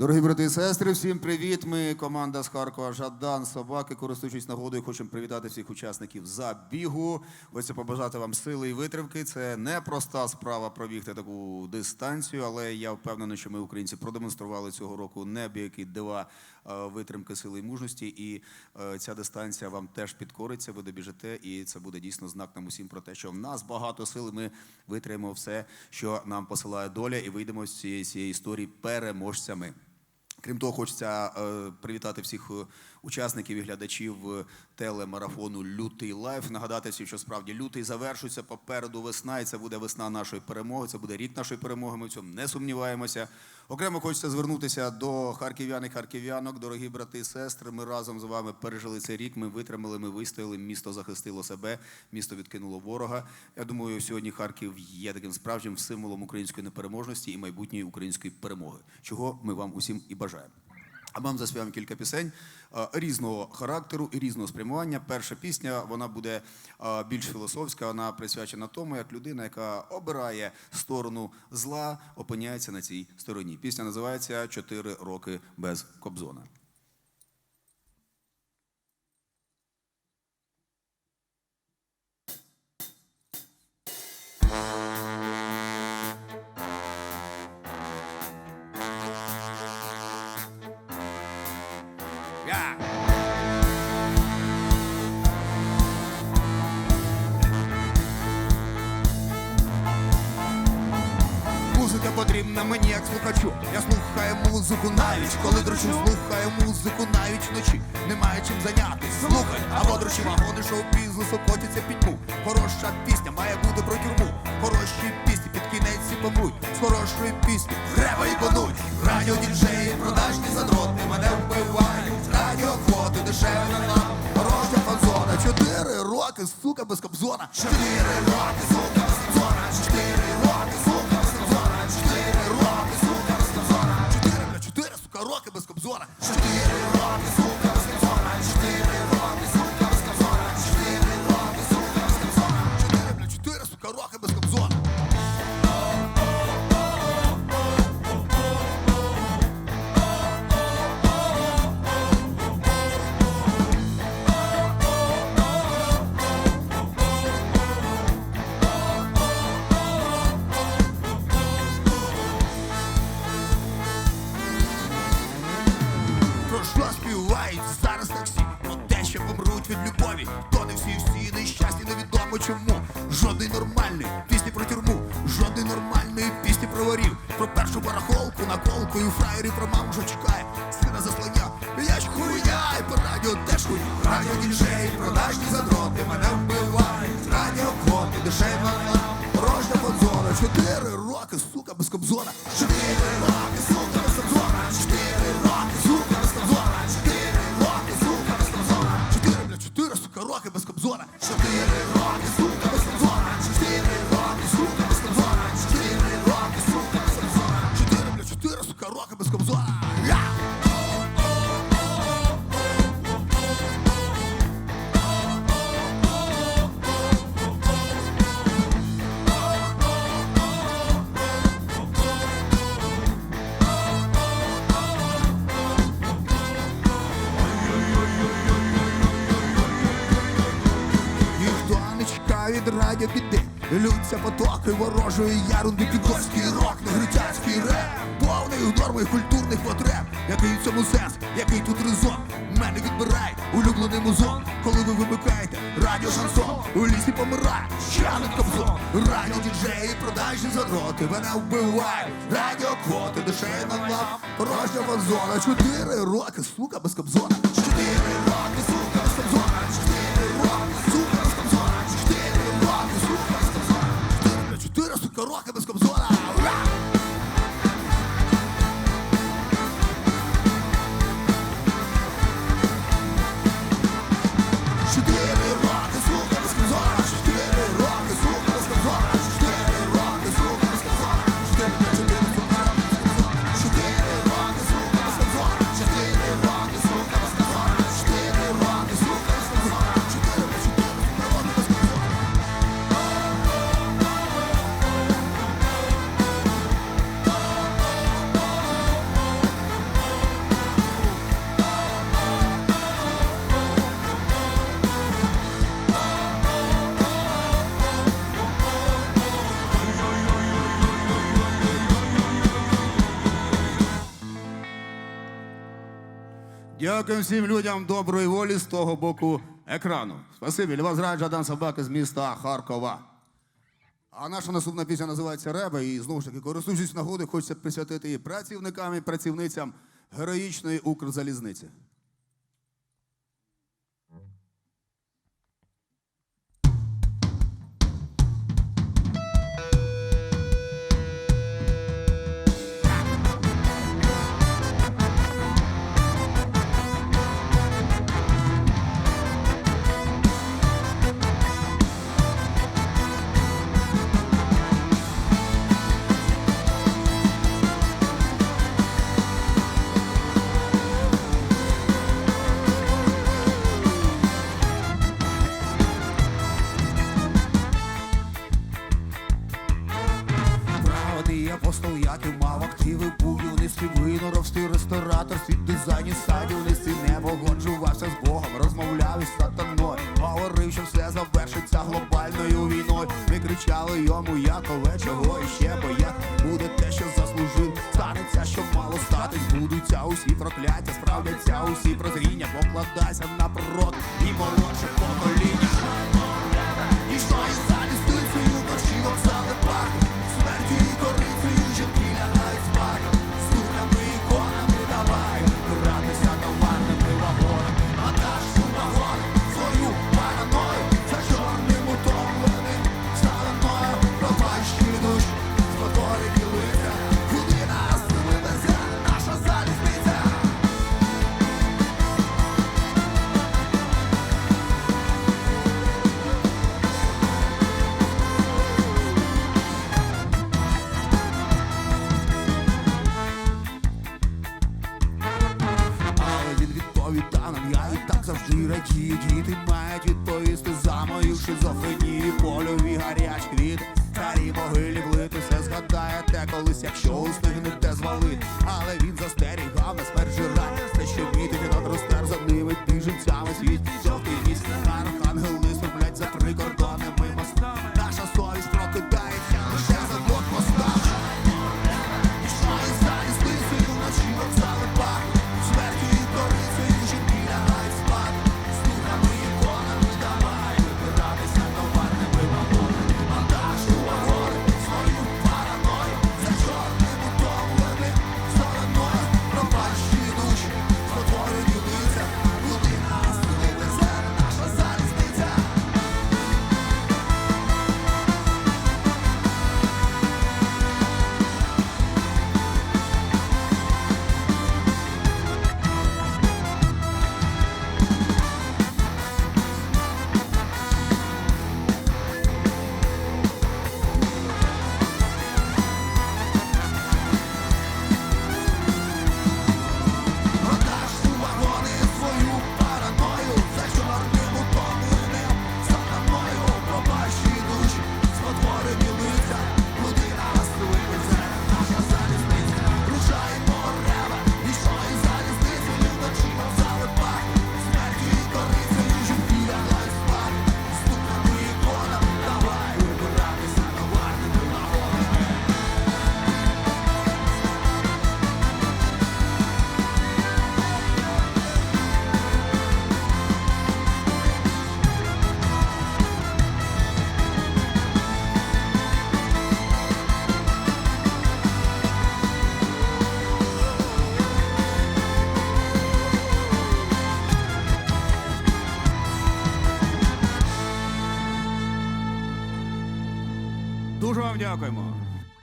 Дорогі брати і сестри, всім привіт! Ми команда з Харкова Жадан Собаки. Користуючись нагодою, хочемо привітати всіх учасників забігу. Хочеться побажати вам сили і витримки. Це не проста справа пробігти таку дистанцію, але я впевнений, що ми, українці, продемонстрували цього року небіякі дива е, витримки, сили і мужності. І е, ця дистанція вам теж підкориться. Ви добіжите, і це буде дійсно знак нам усім про те, що в нас багато сил. Ми витримаємо все, що нам посилає доля, і вийдемо з цієї історії переможцями. Крім того, хочеться е, привітати всіх е, учасників і глядачів е, телемарафону Лютий лайф. Нагадати всім, що справді лютий завершується попереду весна, і це буде весна нашої перемоги. Це буде рік нашої перемоги. Ми в цьому не сумніваємося. Окремо хочеться звернутися до харків'ян і харків'янок, дорогі брати і сестри. Ми разом з вами пережили цей рік. Ми витримали, ми вистояли. Місто захистило себе, місто відкинуло ворога. Я думаю, сьогодні Харків є таким справжнім символом української непереможності і майбутньої української перемоги, чого ми вам усім і бажаємо. А вам заспіваємо кілька пісень е, різного характеру і різного спрямування. Перша пісня вона буде е, більш філософська, вона присвячена тому, як людина, яка обирає сторону зла, опиняється на цій стороні. Пісня називається Чотири роки без Кобзона. Мені як слухачу. Я слухаю музику навіть, коли дрочу, слухаю музику навіть вночі. Немає чим зайнятись. Слухай, або дрочі вагони, шоу бізнесу котяться пітьму. Хороша пісня має бути про тюрму. Хороші пісні під кінець всі помруть. З хорошої пісні треба і понуть. Радіо діджеї, продажні задроти, мене вбивають. Радіо квоти, дешеве на нам. Порожня фанзона. Чотири роки, сука, без кобзона. Чотири роки, сука, без кобзона. Чотири без квоти, дешева нам, порожня фанзона. Чотири роки, сука, без кобзона. Потоки ворожої ярунди Підгорський рок, негритянський реп. Повний норми культурних потреб. Який в цьому сенс, який тут резон. Мене відбирай улюблений музон. Коли ви вимикаєте радіо шансон У лісі помирає, щануть кобзон. Радіо діджеї, продажні задроти Мене вбивають, радіо квоти Дешеві на лав, порожня фанзона Чотири роки, сука, без кобзона Дякую всім людям доброї волі з того боку екрану. Спасибі. Льва Зраджа, Дан Собаки з міста Харкова. А наша наступна пісня називається Реба. І знову ж таки, користуючись нагодою, хочеться присвятити її працівникам і працівницям героїчної Укрзалізниці. Говорив, все завершиться глобальною війною. Ми кричали йому, Якове, чого іще бояк буде те, що заслужив. Станеться, що мало статись, будуться усі прокляття, справляться усі прозріння, покладайся на я і так завжди радію Діти мають відповісти за мою шизофренію. Польові гарячі від старі могилі влитися Згадаєте колись, якщо устигнете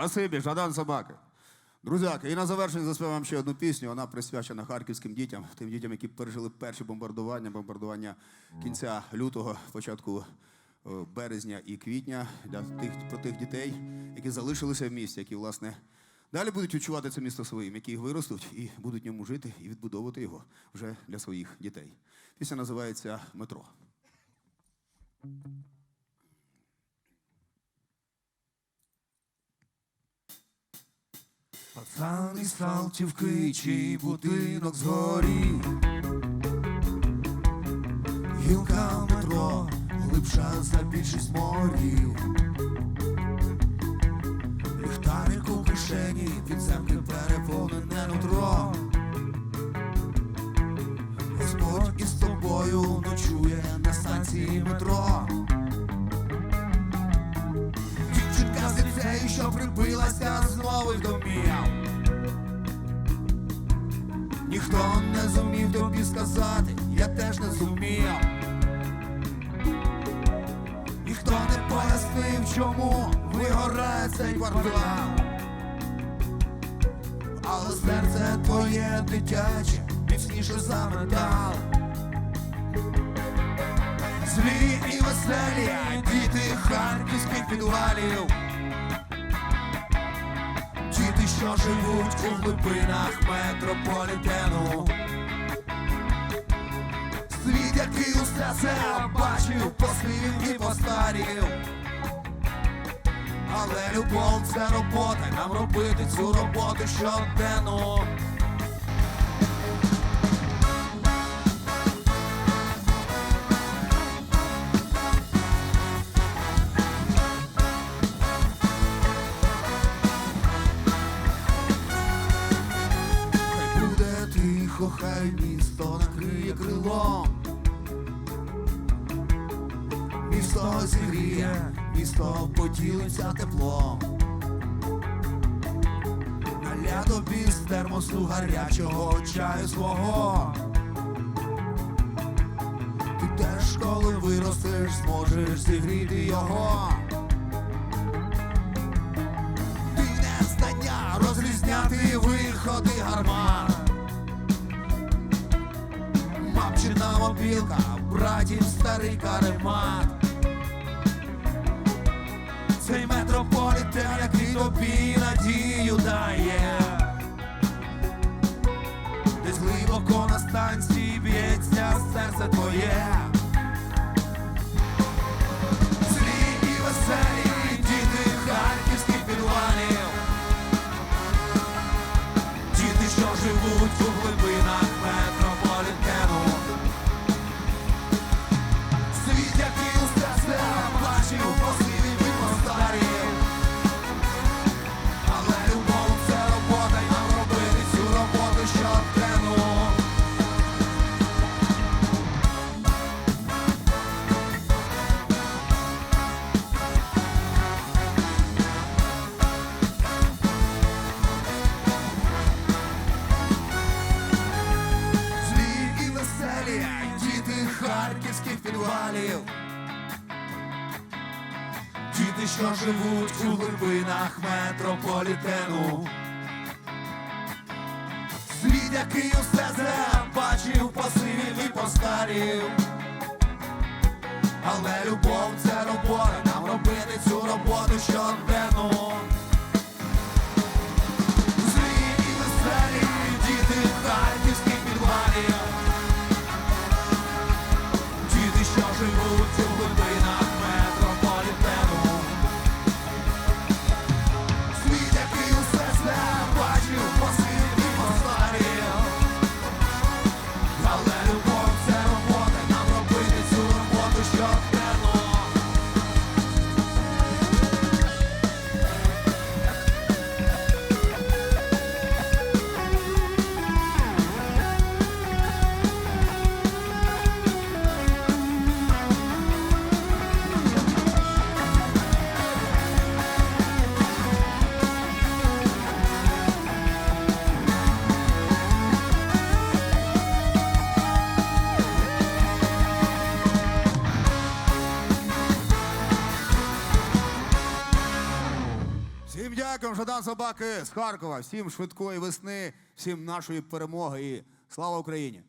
Спасибі, Жадан Собаки. Друзяки, і на завершення заспіваємо ще одну пісню. Вона присвячена харківським дітям, тим дітям, які пережили перші бомбардування, бомбардування кінця лютого, початку е, березня і квітня для тих про тих дітей, які залишилися в місті, які власне далі будуть відчувати це місто своїм, які виростуть і будуть в ньому жити і відбудовувати його вже для своїх дітей. Пісня називається Метро. Пацан із Салтівки, чий будинок згорів. Гілка метро, глибша за більшість морів. Ліхтарик у кишені, підземки переповнене нутро. тобою ночує на станції метро. Дівчинка що прибилася знову в домів. Ніхто не зумів тобі сказати, я теж не зумів. Ніхто не пояснив, чому вигорає цей квартал. Але серце твоє дитяче, міцніше за метал. Злі і веселі діти харківських підвалів. Що живуть у глибинах метрополітену. Світ, який усе це бачив, послів і постарів. Але любов це робота, нам робити цю роботу щоденно. Хай місто накриє крилом. Місто зігріє, місто поділиться теплом. Наля тобі з термосу гарячого чаю свого. Ти теж, коли виростеш, зможеш зігріти його. Ти не знання розрізняти виходи гармат. Мобілка, братів старий каремат. Цей метрополітен, який тобі надію дає. Десь глибоко на станції б'ється серце твоє. Який усе це бачив, посивів і постарів. Але любов це робота, нам робити цю роботу щоденно. Всім Собаки з Харкова, всім швидкої весни, всім нашої перемоги і слава Україні!